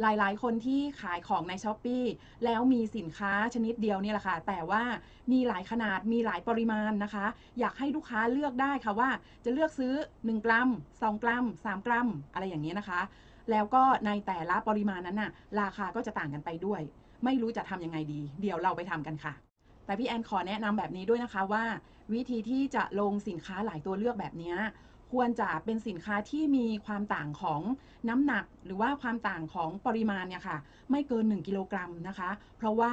หลายๆ คนที่ขายของใน s h อ p e e แล้วมีสินค้าชนิดเดียวเนี่ยแหละค่ะ แต่ว่ามีหลายขนาดมีหลายปริมาณนะคะ อยากให้ลูกค้าเลือกได้ค่ะว่าจะเลือกซื้อ 1 กรัม 2 กรัม 3 กรัม อะไรอย่างนี้นะคะ แล้วก็ในแต่ละปริมาณนั้นน่ะราคาก็จะต่างกันไปด้วย ไม่รู้จะทำยังไงดี เดี๋ยวเราไปทำกันค่ะแต่พี่แอนขอแนะนำแบบนี้ด้วยนะคะว่า วิธีที่จะลงสินค้าหลายตัวเลือกแบบเนี้ย ควรจะเป็นสินค้าที่มีความต่างของน้ำหนัก หรือว่าความต่างของปริมาณเนี่ยค่ะไม่เกิน 1 กิโลกรัมนะคะ เพราะว่า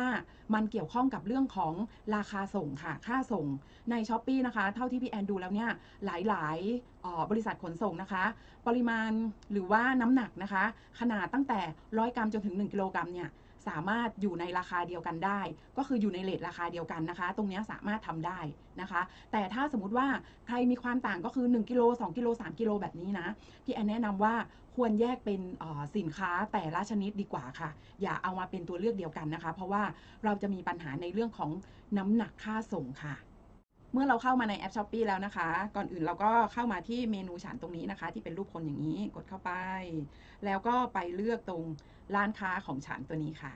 มันเกี่ยวข้องกับเรื่องของราคาส่งค่ะค่าส่งใน s h อ p e e นะคะ เท่าที่พี่แอนดูแล้วเนี่ยหลายๆบริษัทขนส่งนะคะ ปริมาณหรือว่าน้ำหนักนะคะ ขนาดตั้งแต่ 100 กรัมจนถึง 1 กิโลกรัมเนี่ย สามารถอยู่ในราคาเดียวกันได้ ก็คืออยู่ในเลทราคาเดียวกันนะคะ ตรงนี้สามารถทำได้นะคะ แต่ถ้าสมมติว่าใครมีความต่างก็คือ1กิโล2กิโล3กิโลแบบนี้นะพี่แอนแนะนำว่าควรแยกเป็นสินค้าแต่ละชนิดดีกว่าค่ะ อย่าเอามาเป็นตัวเลือกเดียวกันนะคะ เพราะว่าเราจะมีปัญหาในเรื่องของน้ำหนักค่าส่งค่ะ มื่อเราเข้ามาในแอป s h อ p e e แล้วนะคะ ก่อนอื่นเราก็เข้ามาที่เมนูฉันตรงนี้นะคะ ที่เป็นรูปคนอย่างนี้กดเข้าไป แล้วก็ไปเลือกตรงร้านค้าของฉันตัวนี้ค่ะ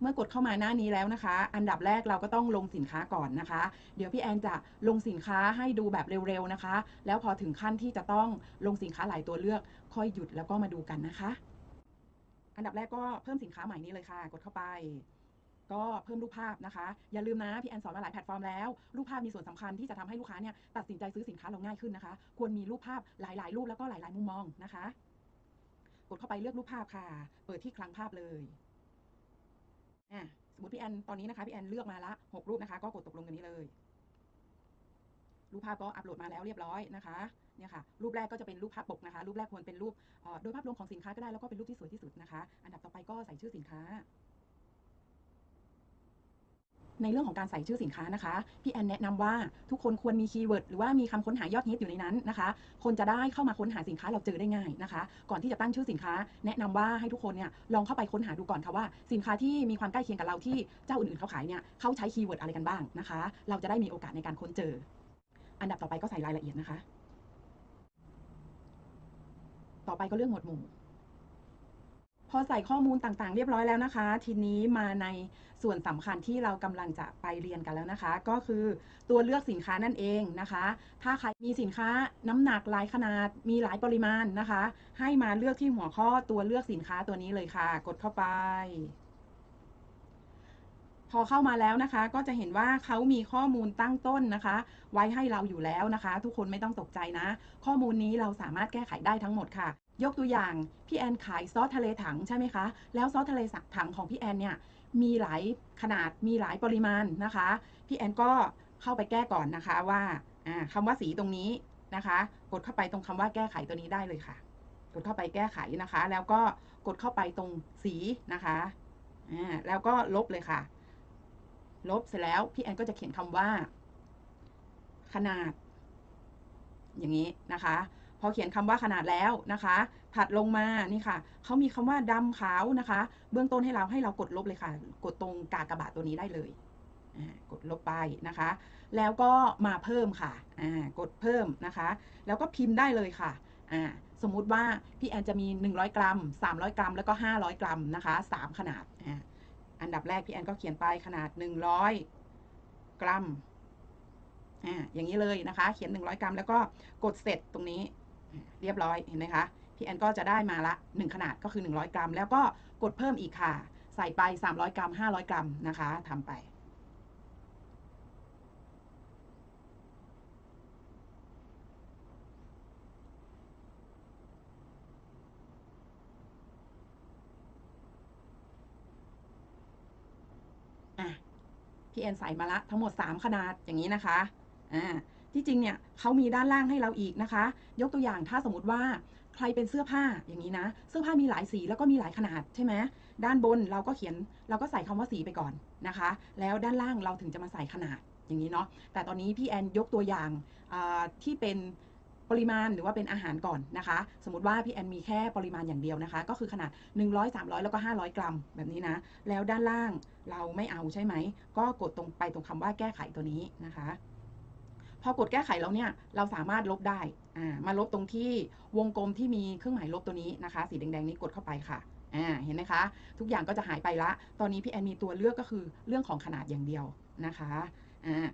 เมื่อกดเข้ามาหน้านี้แล้วนะคะ อันดับแรกเราก็ต้องลงสินค้าก่อนนะคะ เดี๋ยวพี่แอนจะลงสินค้าให้ดูแบบเร็วๆนะคะ แล้วพอถึงขั้นที่จะต้องลงสินค้าหลายตัวเลือก ค่อยหยุดแล้วก็มาดูกันนะคะ อันดับแรกก็เพิ่มสินค้าใหม่นี้เลยค่ะ กดเข้าไป ก็เพิ่มรูปภาพนะคะ อย่าลืมนะพี่แอนสอนมาหลายแพลตฟอร์มแล้ว รูปภาพมีส่วนสำคัญที่จะทำให้ลูกค้าเนี่ยตัดสินใจซื้อสินค้าเราง่ายขึ้นนะคะ ควรมีรูปภาพหลาย ๆ รูปแล้วก็หลาย ๆ มุมมองนะคะ กดเข้าไปเลือกรูปภาพค่ะ เปิดที่คลังภาพเลยอะสมมติพี่แอนตอนนี้นะคะพี่แอนเลือกมาละหกรูปนะคะ ก็กดตกลงกันนี้เลย รูปภาพก็อัปโหลดมาแล้วเรียบร้อยนะคะเนี่ยค่ะรูปแรกก็จะเป็นรูปภาพปกนะคะ รูปแรกควรเป็นรูปโดยภาพรวมของสินค้าก็ได้แล้วก็เป็นรูปที่สวยที่สุดนะคะ อันดับต่อไปก็ใส่ชื่อสินค้า ในเรื่องของการใส่ชื่อสินค้านะคะ พี่แอนแนะนำว่าทุกคนควรมีคีย์เวิร์ดหรือว่ามีคำค้นหายอดฮิตอยู่ในนั้นนะคะ คนจะได้เข้ามาค้นหาสินค้าเราเจอได้ง่ายนะคะ ก่อนที่จะตั้งชื่อสินค้า แนะนำว่าให้ทุกคนเนี่ยลองเข้าไปค้นหาดูก่อนค่ะว่า สินค้าที่มีความใกล้เคียงกับเราที่เจ้าอื่นๆเขาขายเนี่ยเขาใช้คีย์เวิร์ดอะไรกันบ้างนะคะ เราจะได้มีโอกาสในการค้นเจอ อันดับต่อไปก็ใส่รายละเอียดนะคะ ต่อไปก็เรื่องหมวดหมู่ พอใส่ข้อมูลต่างๆ เรียบร้อยแล้วนะคะ ทีนี้มาในส่วนสำคัญที่เรากำลังจะไปเรียนกันแล้วนะคะ ก็คือตัวเลือกสินค้านั่นเองนะคะ ถ้าใครมีสินค้าน้ำหนักหลายขนาดมีหลายปริมาณนะคะ ให้มาเลือกที่หัวข้อตัวเลือกสินค้าตัวนี้เลยค่ะ กดเข้าไป พอเข้ามาแล้วนะคะก็จะเห็นว่าเขามีข้อมูลตั้งต้นนะคะ ไว้ให้เราอยู่แล้วนะคะ ทุกคนไม่ต้องตกใจนะ ข้อมูลนี้เราสามารถแก้ไขได้ทั้งหมดค่ะ ยกตัวอย่างพี่แอนขายซอสทะเลถังใช่ไหมคะแล้วซอสทะเลถังของพี่แอนเนี่ยมีหลายขนาดมีหลายปริมาณนะคะพี่แอนก็เข้าไปแก้ก่อนนะคะว่าอ่าคำว่าสีตรงนี้นะคะ กดเข้าไปตรงคำว่าแก้ไขตัวนี้ได้เลยค่ะ กดเข้าไปแก้ไขนะคะ แล้วก็กดเข้าไปตรงสีนะคะแล้วก็ลบเลยค่ะ ลบเสร็จแล้วพี่แอนก็จะเขียนคำว่า ขนาด อย่างนี้นะคะ พอเขียนคำว่าขนาดแล้วนะคะ ถัดลงมานี่ค่ะเขามีคำว่าดำขาวนะคะ เบื้องต้นให้เราให้เรากดลบเลยค่ะ กดตรงกากบาทตัวนี้ได้เลยกดลบไปนะคะ แล้วก็มาเพิ่มค่ะกดเพิ่มนะคะ แล้วก็พิมพ์ได้เลยค่ะสมมุติว่าพี่แอนจะมี 100 กรัม 300 กรัม แล้วก็ 500 กรัมนะคะ 3 ขนาด ดับแรกพี่แอนก็เขียนไปขนาด 100 กรัมอ่าอย่างนี้เลยนะคะ เขียน 100 กรัม แล้วก็กดเสร็จตรงนี้เรียบร้อยเห็นไหมคะพี่แอนก็จะได้มาละ 1 ขนาดก็คือ 100 กรัม แล้วก็กดเพิ่มอีกค่ะ ใส่ไป 300 กรัม 500 กรัมนะคะทำไป อะ พี่แอนใส่มาละทั้งหมด 3 ขนาดอย่างนี้นะคะอ่าที่จริงเนี่ยเขามีด้านล่างให้เราอีกนะคะ ยกตัวอย่างถ้าสมมติว่าใครเป็นเสื้อผ้าอย่างนี้นะ เสื้อผ้ามีหลายสีแล้วก็มีหลายขนาดใช่ไหมด้านบนเราก็เขียนเราก็ใส่คำว่าสีไปก่อนนะคะ แล้วด้านล่างเราถึงจะมาใส่ขนาดอย่างนี้เนาะแต่ตอนนี้พี่แอนยกตัวอย่างอ่าที่เป็น ปริมาณหรือว่าเป็นอาหารก่อนนะคะ สมมติว่าพี่แอนมีแค่ปริมาณอย่างเดียวนะคะ ก็คือขนาด 100 300 แล้วก็ 500 กรัมแบบนี้นะ แล้วด้านล่างเราไม่เอาใช่ไหม ก็กดตรงไปตรงคำว่าแก้ไขตัวนี้นะคะ พอกดแก้ไขแล้วเนี่ยเราสามารถลบได้อ่ามาลบตรงที่วงกลมที่มีเครื่องหมายลบตัวนี้นะคะ สีแดงๆนี้กดเข้าไปค่ะอ่าเห็นไหมคะ ทุกอย่างก็จะหายไปละ ตอนนี้พี่แอนมีตัวเลือกก็คือเรื่องของขนาดอย่างเดียวนะคะอ่า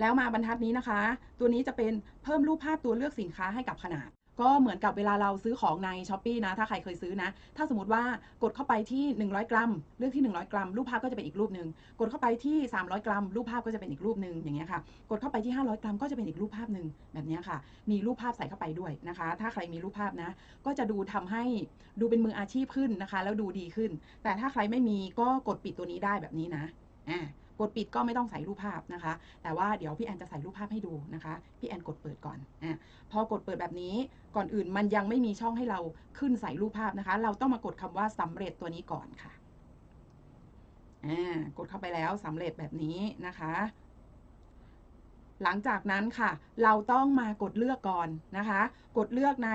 แล้วมาบรรทัดนี้นะคะ ตัวนี้จะเป็นเพิ่มรูปภาพตัวเลือกสินค้าให้กับขนาด ก็เหมือนกับเวลาเราซื้อของในช้อปปีนะ ถ้าใครเคยซื้อนะ ถ้าสมมติว่ากดเข้าไปที่ 100 กรัม เลือกที่ 100 กรัม รูปภาพก็จะเป็นอีกรูปหนึ่ง กดเข้าไปที่ 300 กรัม รูปภาพก็จะเป็นอีกรูปหนึ่งอย่างเงี้ยค่ะ กดเข้าไปที่ 500 กรัม ก็จะเป็นอีกรูปภาพหนึ่งแบบเนี้ยค่ะ มีรูปภาพใส่เข้าไปด้วยนะคะ ถ้าใครมีรูปภาพนะ ก็จะดูทำให้ดูเป็นมืออาชีพขึ้นนะคะ แล้วดูดีขึ้น แต่ถ้าใครไม่มีก็กดปิดตัวนี้ได้แบบนี้นะ อ่า กดปิดก็ไม่ต้องใส่รูปภาพนะคะ แต่ว่าเดี๋ยวพี่แอนจะใส่รูปภาพให้ดูนะคะ พี่แอนกดเปิดก่อนอ่าพอกดเปิดแบบนี้ก่อนอื่นมันยังไม่มีช่องให้เราขึ้นใส่รูปภาพนะคะ เราต้องมากดคำว่าสำเร็จตัวนี้ก่อนค่ะอ่ากดเข้าไปแล้วสำเร็จแบบนี้นะคะหลังจากนั้นค่ะ เราต้องมากดเลือกก่อนนะคะ กดเลือกใน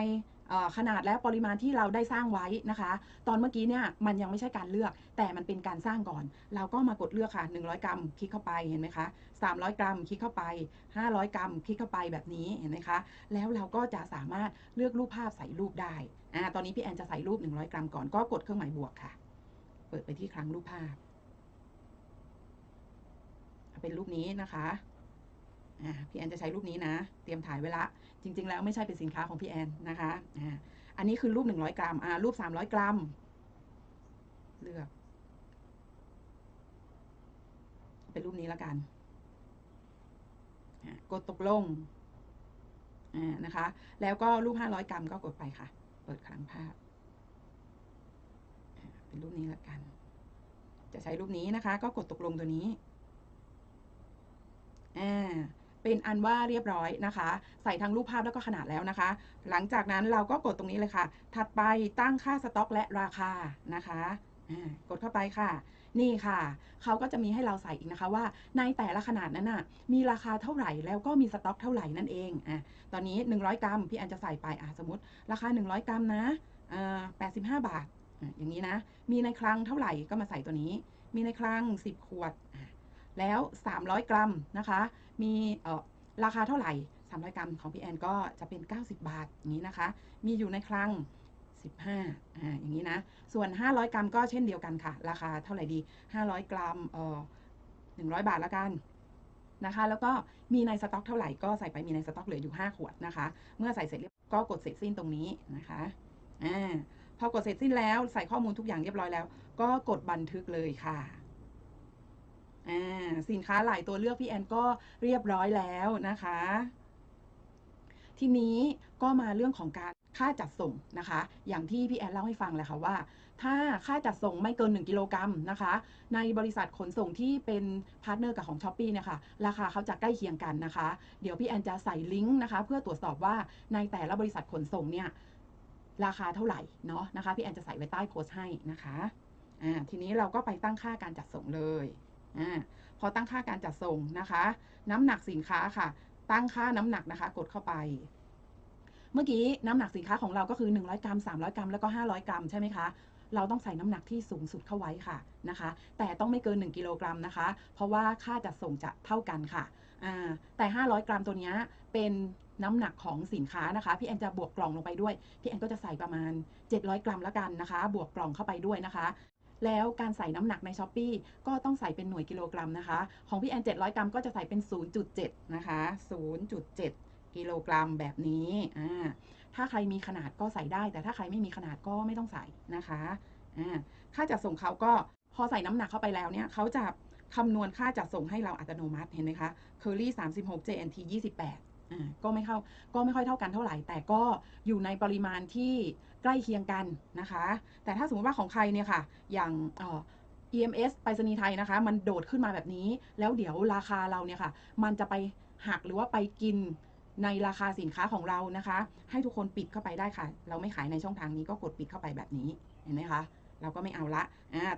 ขนาดและปริมาณที่เราได้สร้างไว้นะคะ ตอนเมื่อกี้เนี่ยมันยังไม่ใช่การเลือก แต่มันเป็นการสร้างก่อน เราก็มากดเลือกค่ะ 100 กรัมคลิกเข้าไปเห็นไหมคะ300 กรัมคลิกเข้าไป 500 กรัมคลิกเข้าไปแบบนี้เห็นไหมคะแล้วเราก็จะสามารถเลือกรูปภาพใส่รูปได้อ่าตอนนี้พี่แอนจะใส่รูป 100 กรัมก่อนก็กดเครื่องหมายบวกค่ะ เปิดไปที่ครั้งรูปภาพ เป็นรูปนี้นะคะ พี่แอนจะใช้รูปนี้นะ เตรียมถ่ายไว้ละ จริง ๆ แล้วไม่ใช่เป็นสินค้าของพี่แอนนะคะอ่าอันนี้คือรูป 100 กรัมอ่ารูป 300 กรัม เลือก เป็นรูปนี้แล้วกันกดตกลงนะคะ แล้วก็รูป 500 กรัมก็กดไปค่ะ เปิดครั้งภาพ เป็นรูปนี้แล้วกัน จะใช้รูปนี้นะคะ ก็กดตกลงตัวนี้ อ่า เป็นอันว่าเรียบร้อยนะคะ ใส่ทั้งรูปภาพแล้วก็ขนาดแล้วนะคะ หลังจากนั้นเราก็กดตรงนี้เลยค่ะ ถัดไปตั้งค่าสต็อกและราคานะคะกดเข้าไปค่ะ นี่ค่ะ เขาก็จะมีให้เราใส่อีกนะคะว่า ในแต่ละขนาดนั้นน่ะ มีราคาเท่าไหร่แล้วก็มีสต็อกเท่าไหร่นั่นเองอะตอนนี้ 100 กรัมพี่แอนจะใส่ไปอะสมมติ ราคา 100 กรัมนะอ่า85บาทอะอย่างนี้นะ มีในคลังเท่าไหร่ก็มาใส่ตัวนี้ มีในคลัง 10 ขวดอะ แล้ว 300 กรัมนะคะ มีราคาเท่าไหร่ 300 กรัมของพี่แอนก็จะเป็น 90 บาทอย่างนี้นะคะ มีอยู่ในคลัง 15อ่าอย่างนี้นะ ส่วน 500 กรัมก็เช่นเดียวกันค่ะ ราคาเท่าไหร่ดี 500 กรัมเอ่อ100 บาทละกันนะคะ แล้วก็มีในสต็อกเท่าไหร่ก็ใส่ไปมีในสต็อกเหลืออยู่ 5 ขวดนะคะ เมื่อใส่เสร็จเรียบก็กดเสร็จสิ้นตรงนี้นะคะอ่าพอกดเสร็จสิ้นแล้วใส่ข้อมูลทุกอย่างเรียบร้อยแล้ว ก็กดบันทึกเลยค่ะ อ่าสินค้าหลายตัวเลือกพี่แอนก็เรียบร้อยแล้วนะคะ ทีนี้ก็มาเรื่องของการค่าจัดส่งนะคะ อย่างที่พี่แอนเล่าให้ฟังแหละค่ะว่า ถ้าค่าจัดส่งไม่เกิน 1 กิโลกรัมนะคะ ในบริษัทขนส่งที่เป็นพาร์ทเนอร์กับของ s h อ p e e เนี่ยค่ะ ราคาเขาจะใกล้เคียงกันนะคะ เดี๋ยวพี่แอนจะใส่ลิงก์นะคะ เพื่อตรวจสอบว่าในแต่ละบริษัทขนส่งเนี่ยราคาเท่าไหร่เนาะนะคะ พี่แอนจะใส่ไว้ใต้โพสต์ให้นะคะอ่าทีนี้เราก็ไปตั้งค่าการจัดส่งเลย อ่าพอตั้งค่าการจัดส่งนะคะ น้ำหนักสินค้าค่ะ ตั้งค่าน้ำหนักนะคะ กดเข้าไป เมื่อกี้น้ำหนักสินค้าของเราก็คือ 100 กรัม 300 กรัม แล้วก็ 500 กรัมใช่ไหมคะเราต้องใส่น้ำหนักที่สูงสุดเข้าไว้ค่ะนะคะ แต่ต้องไม่เกิน 1 กิโลกรัมนะคะ เพราะว่าค่าจัดส่งจะเท่ากันค่ะแต่ 500 กรัมตัวนี้เป็นน้ำหนักของสินค้านะคะ พี่แอนจะบวกกล่องลงไปด้วย พี่แอนก็จะใส่ประมาณ 700 กรัมแล้วกันนะคะ บวกกล่องเข้าไปด้วยนะคะ แล้วการใส่น้ำหนักในช้อปปีก็ต้องใส่เป็นหน่วยกิโลกรัมนะคะ ของพี่แอน700 กรัมก็จะใส่เป็น 0.7 นะคะ 0.7 กิโลกรัมแบบนี้อ่าถ้าใครมีขนาดก็ใส่ได้ แต่ถ้าใครไม่มีขนาดก็ไม่ต้องใส่นะคะอ่าค่าจัดส่งเขาก็พอใส่น้ำหนักเข้าไปแล้วเนี่ยเขาจะคำนวณค่าจัดส่งให้เราอัตโนมัติเห็นไหมคะ Curly 36 JNT 28อ่าก็ไม่เข้าก็ไม่ค่อยเท่ากันเท่าไหร่ แต่ก็อยู่ในปริมาณที่ ใกล้เคียงกันนะคะ แต่ถ้าสมมติว่าของใครเนี่ยค่ะ อย่างเอ่อ EMS ไปรษณีย์ไทยนะคะ มันโดดขึ้นมาแบบนี้ แล้วเดี๋ยวราคาเราเนี่ยค่ะ มันจะไปหักหรือว่าไปกินในราคาสินค้าของเรานะคะ ให้ทุกคนปิดเข้าไปได้ค่ะ เราไม่ขายในช่องทางนี้ก็กดปิดเข้าไปแบบนี้ เห็นไหมคะ เราก็ไม่เอาละ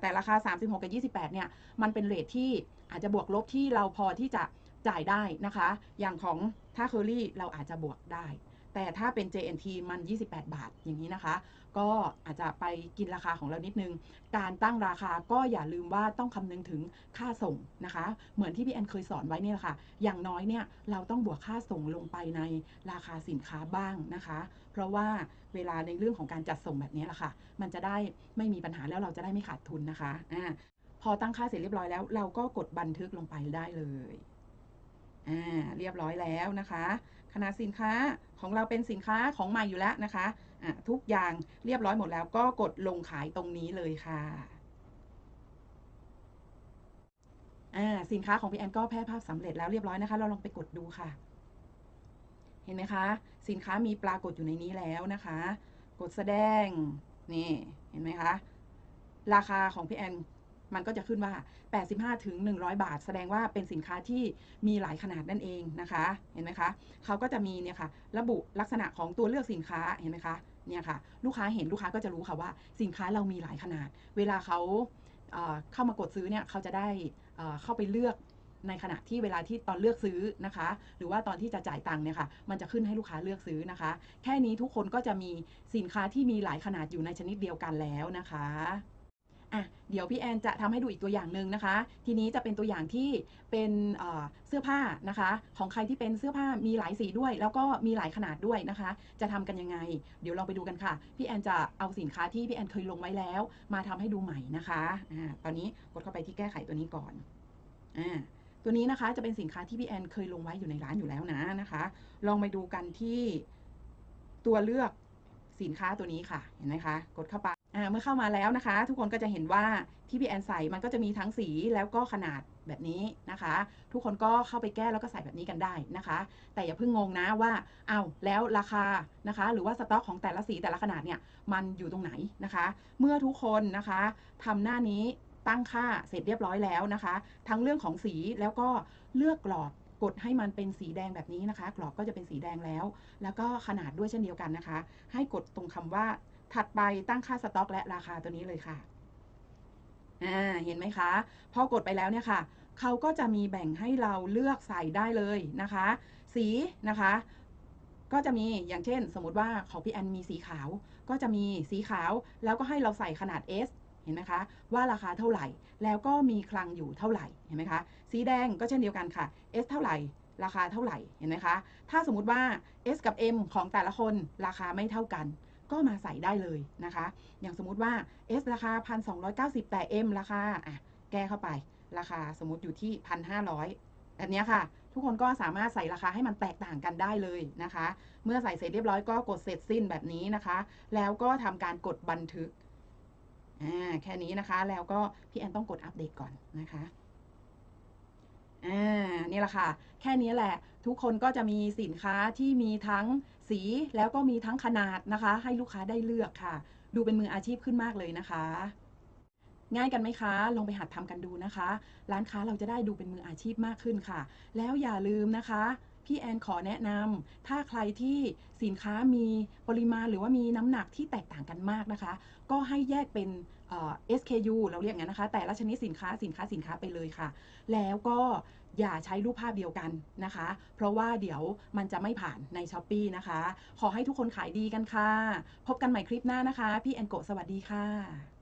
แต่ราคา 36 กับ 28 เนี่ย มันเป็นเรทที่อาจจะบวกลบที่เราพอที่จะจ่ายได้นะคะ อย่างของถ้าเคอรี่เราอาจจะบวกได้ แต่ถ้าเป็น JNT มัน 28 บาทอย่างนี้นะคะ ก็อาจจะไปกินราคาของเรานิดนึง การตั้งราคาก็อย่าลืมว่าต้องคำนึงถึงค่าส่งนะคะ เหมือนที่พี่แอนเคยสอนไว้เนี่ยแหละค่ะ อย่างน้อยเนี่ยเราต้องบวกค่าส่งลงไปในราคาสินค้าบ้างนะคะ เพราะว่าเวลาในเรื่องของการจัดส่งแบบนี้แหละค่ะ มันจะได้ไม่มีปัญหาแล้วเราจะได้ไม่ขาดทุนนะคะอ่าพอตั้งค่าเสร็จเรียบร้อยแล้ว เราก็กดบันทึกลงไปได้เลย อ่าเรียบร้อยแล้วนะคะ ขนาดสินค้าของเราเป็นสินค้าของใหม่อยู่แล้วนะคะอะทุกอย่างเรียบร้อยหมดแล้วก็กดลงขายตรงนี้เลยค่ะอ่าสินค้าของพี่แอนก็แพร่ภาพสำเร็จแล้วเรียบร้อยนะคะ เราลองไปกดดูค่ะ เห็นไหมคะ สินค้ามีปรากฏอยู่ในนี้แล้วนะคะ กดแสดงนี่เห็นไหมคะราคาของพี่แอน มันก็จะขึ้นว่า 85 ถึง 100 บาท แสดงว่าเป็นสินค้าที่มีหลายขนาดนั่นเองนะคะ เห็นไหมคะเขาก็จะมีเนี่ยค่ะ ระบุลักษณะของตัวเลือกสินค้า เห็นไหมคะเนี่ยค่ะ ลูกค้าเห็นลูกค้าก็จะรู้ค่ะว่า สินค้าเรามีหลายขนาด เวลาเขาเเข้ามากดซื้อเนี่ยเขาจะได้เเข้าไปเลือกในขณะที่เวลาที่ตอนเลือกซื้อนะคะ หรือว่าตอนที่จะจ่ายตังค์เนี่ยค่ะ มันจะขึ้นให้ลูกค้าเลือกซื้อนะคะ แค่นี้ทุกคนก็จะมีสินค้าที่มีหลายขนาดอยู่ในชนิดเดียวกันแล้วนะคะ อะเดี๋ยวพี่แอนจะทำให้ดูอีกตัวอย่างหนึ่งนะคะ ทีนี้จะเป็นตัวอย่างที่เป็นเสื้อผ้านะคะ ของใครที่เป็นเสื้อผ้ามีหลายสีด้วย แล้วก็มีหลายขนาดด้วยนะคะ จะทำกันยังไง เดี๋ยวลองไปดูกันค่ะ พี่แอนจะเอาสินค้าที่พี่แอนเคยลงไว้แล้ว มาทำให้ดูใหม่นะคะอ่าตอนนี้กดเข้าไปที่แก้ไขตัวนี้ก่อนอ่าตัวนี้นะคะจะเป็นสินค้าที่พี่แอนเคยลงไว้อยู่ในร้านอยู่แล้วนะนะคะ ลองไปดูกันที่ตัวเลือกสินค้าตัวนี้ค่ะ เห็นไหมคะ กดเข้าไป เมื่อเข้ามาแล้วนะคะ ทุกคนก็จะเห็นว่าที่พี่แอนใส่มันก็จะมีทั้งสีแล้วก็ขนาดแบบนี้นะคะ ทุกคนก็เข้าไปแก้แล้วก็ใส่แบบนี้กันได้นะคะ แต่อย่าเพิ่งงงนะว่าเอาแล้วราคานะคะ หรือว่าสต็อกของแต่ละสีแต่ละขนาดเนี่ยมันอยู่ตรงไหนนะคะ เมื่อทุกคนนะคะทำหน้านี้ตั้งค่าเสร็จเรียบร้อยแล้วนะคะ ทั้งเรื่องของสีแล้วก็เลือกกรอบกดให้มันเป็นสีแดงแบบนี้นะคะ กรอบก็จะเป็นสีแดงแล้ว แล้วก็ขนาดด้วยเช่นเดียวกันนะคะ ให้กดตรงคำว่า ถัดไปตั้งค่าสต็อก และราคาตัวนี้เลยค่ะอ่าเห็นไหมคะ พอกดไปแล้วเนี่ยค่ะ เขาก็จะมีแบ่งให้เราเลือกใส่ได้เลยนะคะ สีนะคะ ก็จะมีอย่างเช่น สมมติว่าของพี่แอนมีสีขาว ก็จะมีสีขาวแล้วก็ให้เราใส่ขนาด S เห็นไหมคะว่าราคาเท่าไหร่ แล้วก็มีคลังอยู่เท่าไหร่เห็นไหมคะ สีแดงก็เช่นเดียวกันค่ะ S เท่าไหร่ ราคาเท่าไหร่เห็นไหมคะ ถ้าสมมติว่า S กับ M ของแต่ละคนราคาไม่เท่ากัน ก็มาใส่ได้เลยนะคะ อย่างสมมติว่า S ราคา 1,290 แต่ M ราคาอะแก้เข้าไป ราคาสมมติอยู่ที่ 1,500แบบนี้ค่ะ ทุกคนก็สามารถใส่ราคาให้มันแตกต่างกันได้เลยนะคะ เมื่อใส่เสร็จเรียบร้อยก็กดเสร็จสิ้นแบบนี้นะคะ แล้วก็ทำการกดบันทึกอ่าแค่นี้นะคะ แล้วก็พี่แอนต้องกดอัปเดตก่อนนะคะอ่านี่แหละค่ะ แค่นี้แหละ ทุกคนก็จะมีสินค้าที่มีทั้ง สีแล้วก็มีทั้งขนาดนะคะ ให้ลูกค้าได้เลือกค่ะ ดูเป็นมืออาชีพขึ้นมากเลยนะคะ ง่ายกันไหมคะ ลองไปหัดทำกันดูนะคะ ร้านค้าเราจะได้ดูเป็นมืออาชีพมากขึ้นค่ะ แล้วอย่าลืมนะคะ พี่แอนขอแนะนำถ้าใครที่สินค้ามีปริมาณหรือว่ามีน้ำหนักที่แตกต่างกันมากนะคะ ก็ให้แยกเป็น SKU เราเรียกงั้นนะคะ แต่ละชนิดสินค้าสินค้าสินค้าไปเลยค่ะ แล้วก็อย่าใช้รูปภาพเดียวกันนะคะ เพราะว่าเดี๋ยวมันจะไม่ผ่านใน s h อ p e e นะคะ ขอให้ทุกคนขายดีกันค่ะ พบกันใหม่คลิปหน้านะคะ พี่แอนโกสวัสดีค่ะ